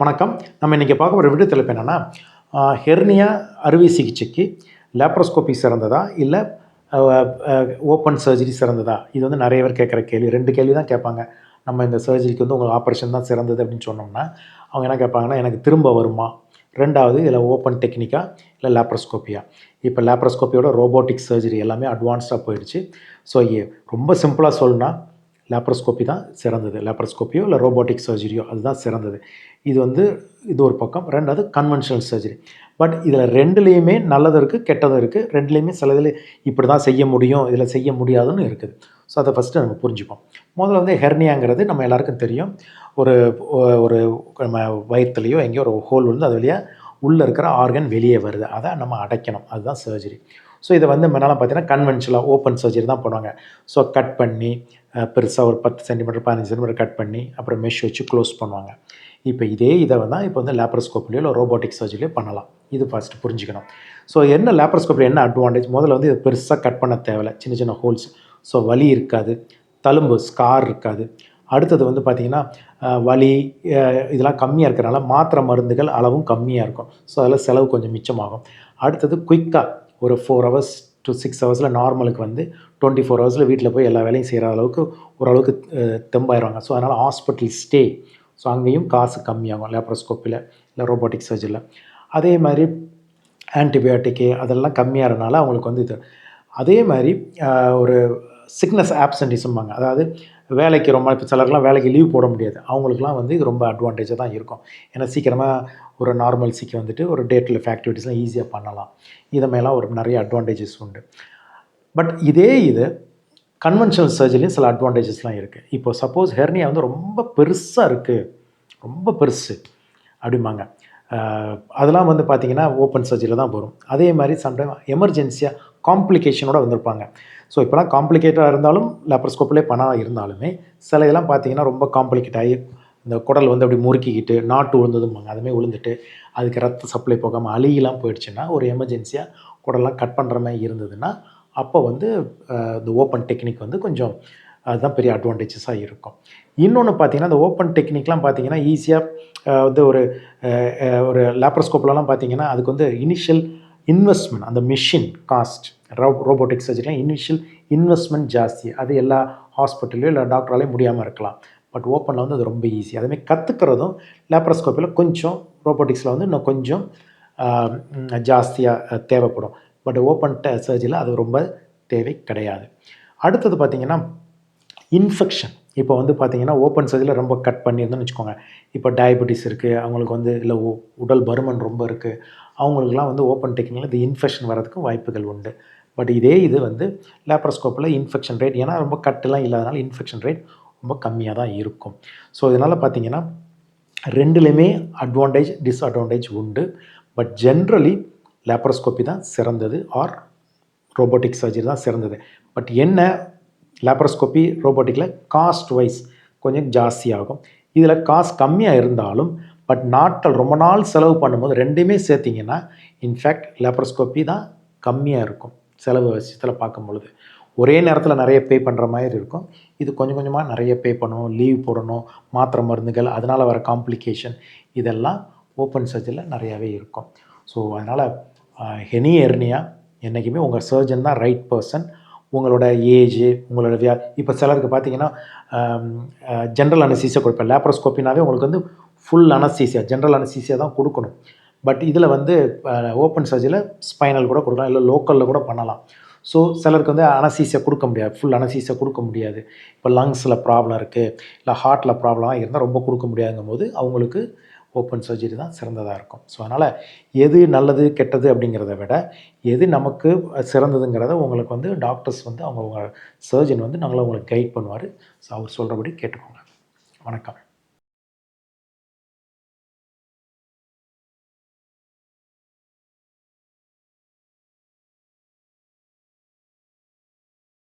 வணக்கம். நம்ம இன்றைக்கி பார்க்க போகிற வீடியோ தலைப்பு என்னென்னா ஹெர்னியா அறுவை சிகிச்சைக்கு லேப்ரோஸ்கோபி சிறந்ததா? இல்லை ஓப்பன் சர்ஜரி சிறந்ததா? இது வந்து நிறைய பேர் கேட்குற கேள்வி. ரெண்டு கேள்வி தான் கேட்பாங்க. நம்ம இந்த சர்ஜரிக்கு வந்து உங்களுக்கு ஆப்ரேஷன் தான் சிறந்தது அப்படின்னு சொன்னோம்னா அவங்க என்ன கேட்பாங்கன்னா எனக்கு திரும்ப வருமா? ரெண்டாவது இதில் ஓப்பன் டெக்னிக்கா இல்லை லேப்ரோஸ்கோப்பியா இப்போ லேப்ரோஸ்கோப்பியோட ரோபோட்டிக் சர்ஜரி எல்லாமே அட்வான்ஸ்டாக போயிடுச்சு. ஸோ ரொம்ப சிம்பிளாக சொல்லணும்னா லேப்ரோஸ்கோப்பி தான் சிறந்தது. லேப்ரோஸ்கோப்பியோ இல்லை ரோபோட்டிக் சர்ஜரியோ அதுதான் சிறந்தது. இது வந்து இது ஒரு பக்கம். ரெண்டாவது கன்வென்ஷனல் சர்ஜரி பட் இதில் ரெண்டுலேயுமே நல்லதும் இருக்குது கெட்டதும் இருக்குது ரெண்டுலேயுமே சில இதில் இப்படி தான் செய்ய முடியும் இதில் செய்ய முடியாதுன்னு இருக்குது. ஸோ அதை ஃபஸ்ட்டு நம்ம புரிஞ்சுப்போம். முதல்ல வந்து ஹெர்னியாங்கிறது நம்ம எல்லாருக்கும் தெரியும். ஒரு ஒரு நம்ம வயிற்றுலையோ எங்கேயோ ஒரு ஹோல் வந்து அது வழியாக உள்ளே இருக்கிற ஆர்கன் வெளியே வருது. அதை நம்ம அடைக்கணும். அதுதான் சர்ஜரி ஸோ இதை வந்து முன்னால் பார்த்தீங்கன்னா கன்வென்ஷனலாக ஓப்பன் சர்ஜரி தான் பண்ணுவாங்க. ஸோ கட் பண்ணி பெருசாக ஒரு பத்து சென்டிமீட்டர் பதினஞ்சு சென்டிமீட்டர் கட் பண்ணி அப்புறம் மெஷ் வச்சு க்ளோஸ் பண்ணுவாங்க. இப்போ இதே இதை தான் இப்போ வந்து லேப்ரோஸ்கோப்லேயோ இல்லை ரோபோட்டிக் சர்ஜரிலையோ பண்ணலாம். இது ஃபஸ்ட்டு புரிஞ்சுக்கணும். ஸோ என்ன லேப்ரோஸ்கோப்பில் என்ன அட்வான்டேஜ் முதல்ல வந்து இதை பெருசாக கட் பண்ண தேவையில்ல. சின்ன சின்ன ஹோல்ஸ் ஸோ வலி இருக்காது. தழும்பு ஸ்கார் இருக்காது. அடுத்தது வந்து பார்த்திங்கன்னா வலி இதெல்லாம் கம்மியாக இருக்கிறனால மாத்திரை மருந்துகள் அளவும் கம்மியாக இருக்கும். ஸோ அதில் செலவு கொஞ்சம் மிச்சமாகும். அடுத்தது குயிக்காக ஒரு ஃபோர் ஹவர்ஸ் டு சிக்ஸ் ஹவர்ஸில் நார்மலுக்கு வந்து டுவெண்ட்டி ஃபோர் ஹவர்ஸில் வீட்டில் போய் எல்லா வேலையும் செய்கிற அளவுக்கு ஓரளவுக்கு தெம்பாயிடுவாங்க. ஸோ அதனால் ஹாஸ்பிட்டல் ஸ்டே ஸோ அங்கேயும் காசு கம்மியாகும் லேப்ரோஸ்கோப்பில் இல்லை ரோபோட்டிக் சர்ஜரியில் அதே மாதிரி ஆன்டிபயோட்டிக்கு அதெல்லாம் கம்மியாகிறதுனால அவங்களுக்கு வந்து இது. அதே மாதிரி ஒரு சிக்னஸ் ஆப்சன்டிசம்பாங்க அதாவது வேலைக்கு ரொம்ப இப்போ சிலருக்குலாம் வேலைக்கு லீவ் போட முடியாது. அவங்களுக்குலாம் வந்து இது ரொம்ப அட்வான்டேஜாக தான் இருக்கும். ஏன்னா சீக்கிரமாக ஒரு நார்மல்சிக்கு வந்துட்டு ஒரு டேட்டில் ஆக்டிவிட்டீஸ்லாம் ஈஸியாக பண்ணலாம். இதை ஒரு நிறைய அட்வான்டேஜஸ் உண்டு. பட் இதே இது கன்வென்ஷனல் சர்ஜரியும் சில அட்வான்டேஜஸ்லாம் இருக்குது இப்போ சப்போஸ் ஹெர்னியா வந்து ரொம்ப பெருசாக இருக்குது ரொம்ப பெருசு அப்படிம்பாங்க. அதெல்லாம் வந்து பார்த்திங்கன்னா ஓப்பன் சர்ஜரியில் தான் வரும். அதே மாதிரி சம்டைம் எமர்ஜென்சியாக காம்ப்ளிகேஷனோட வந்திருப்பாங்க. ஸோ இப்போலாம் காம்ப்ளிகேட்டாக இருந்தாலும் லேப்ரோஸ்கோப்பிலே பணம் இருந்தாலுமே சில இதெல்லாம் பார்த்தீங்கன்னா ரொம்ப காம்ப்ளிகேட் ஆகி இந்த குடல் வந்து அப்படி முறுக்கிக்கிட்டு நாட்டு விழுந்ததும்பாங்க அதுமாதிரி விழுந்துட்டு அதுக்கு ரத்த சப்ளை போகாமல் அழுகிலாம் போயிடுச்சுன்னா ஒரு எமர்ஜென்சியாக குடலாம் கட் பண்ணுற மாதிரி இருந்ததுன்னா அப்போ வந்து இந்த ஓப்பன் டெக்னிக் வந்து கொஞ்சம் அதுதான் பெரிய அட்வான்டேஜஸாக இருக்கும். இன்னொன்று பார்த்தீங்கன்னா இந்த ஓப்பன் டெக்னிக்லாம் பார்த்தீங்கன்னா ஈஸியாக வந்து ஒரு ஒரு லேப்ரோஸ்கோப்லலாம் பார்த்தீங்கன்னா அதுக்கு வந்து இனிஷியல் இன்வெஸ்ட்மெண்ட் அந்த மிஷின் காஸ்ட் ரோ ரோபோட்டிக் சர்ஜரிலாம் இனிஷியல் இன்வெஸ்ட்மெண்ட் ஜாஸ்தி. அது எல்லா ஹாஸ்பிட்டல்லையும் இல்லை டாக்டராலையும் முடியாமல் இருக்கலாம். பட் ஓப்பனில் வந்து அது ரொம்ப ஈஸி. அதேமாதிரி கற்றுக்கிறதும் லேப்ரோஸ்கோப்பில் கொஞ்சம் ரோபோட்டிக்ஸில் வந்து இன்னும் கொஞ்சம் ஜாஸ்தியாக தேவைப்படும். பட் ஓப்பன் ட சர்ஜரியில் அது ரொம்ப தேவை கிடையாது. அடுத்தது பார்த்திங்கன்னா இன்ஃபெக்ஷன். இப்போ வந்து பார்த்திங்கன்னா ஓப்பன் சர்ஜரியில் ரொம்ப கட் பண்ணியிருந்தோன்னு வச்சுக்கோங்க. இப்போ டயபெட்டிஸ் இருக்குது அவங்களுக்கு வந்து இல்லை உடல் பருமன் ரொம்ப இருக்குது அவங்களுக்குலாம் வந்து ஓப்பன் டெக்னிக்கில் இது இன்ஃபெக்ஷன் வரதுக்கும் வாய்ப்புகள் உண்டு. பட் இதே இது வந்து லேப்ரோஸ்கோப்பில் இன்ஃபெக்ஷன் ரேட் ஏன்னா ரொம்ப கட்டுலாம் இல்லாதனால இன்ஃபெக்ஷன் ரேட் ரொம்ப கம்மியாக தான் இருக்கும். ஸோ இதனால் பார்த்தீங்கன்னா ரெண்டுலேயுமே அட்வான்டேஜ் டிஸ்அட்வான்டேஜ் உண்டு. பட் ஜென்ரலி லேப்ரோஸ்கோப்பி தான் சிறந்தது ஆர் ரோபோட்டிக் சர்ஜரி தான் சிறந்தது. பட் என்ன? லேப்ரோஸ்கோப்பி ரோபோட்டிக்கில் காஸ்ட் வைஸ் கொஞ்சம் ஜாஸ்தியாகும் இதில் காசு கம்மியாக இருந்தாலும் பட் நாட்கள் ரொம்ப நாள் செலவு பண்ணும்போது ரெண்டுமே சேர்த்திங்கன்னா இன்ஃபேக்ட் லேப்ரோஸ்கோப்பி தான் கம்மியாக இருக்கும் செலவு விஷயத்தில் பார்க்கும் பொழுது ஒரே நேரத்தில் நிறைய பே பண்ணுற மாதிரி இருக்கும். இது கொஞ்சம் கொஞ்சமாக நிறைய பே பண்ணணும் லீவ் போடணும் மாத்திரை மருந்துகள் அதனால் வர காம்ப்ளிகேஷன் இதெல்லாம் ஓப்பன் சர்ஜரியில் நிறையாவே இருக்கும். ஸோ அதனால் ஹெனி எர்னியா என்றைக்குமே உங்கள் சர்ஜன் தான் ரைட் பர்சன் உங்களோட ஏஜு உங்களோட வியா இப்போ சிலருக்கு பார்த்தீங்கன்னா ஜென்ரல் அனசீசியா கொடுப்பேன். லேப்ரோஸ்கோப்பினாவே உங்களுக்கு வந்து ஃபுல் அனசீசியா ஜென்ரல் அனசீசியா தான் கொடுக்கணும். பட் இதில் வந்து ஓப்பன் சர்ஜரியில் ஸ்பைனல் கூட கொடுக்கலாம் இல்லை லோக்கலில் கூட பண்ணலாம். ஸோ சிலருக்கு வந்து அனசீஸை கொடுக்க முடியாது. ஃபுல் அனசீஸை கொடுக்க முடியாது. இப்போ லங்ஸில் ப்ராப்ளம் இருக்குது இல்லை ஹார்ட்டில் ப்ராப்ளம்லாம் இருந்தால் ரொம்ப கொடுக்க முடியாதுங்கும் போது அவங்களுக்கு ஓப்பன் சர்ஜரி தான் சிறந்ததாக இருக்கும். ஸோ அதனால் எது நல்லது கெட்டது அப்படிங்கிறத விட எது நமக்கு சிறந்ததுங்கிறத உங்களுக்கு வந்து டாக்டர்ஸ் வந்து அவங்க சர்ஜன் வந்து நாங்களும் உங்களுக்கு கைட் பண்ணுவார். ஸோ அவர் சொல்கிறபடி கேட்டுக்கோங்க. வணக்கம்.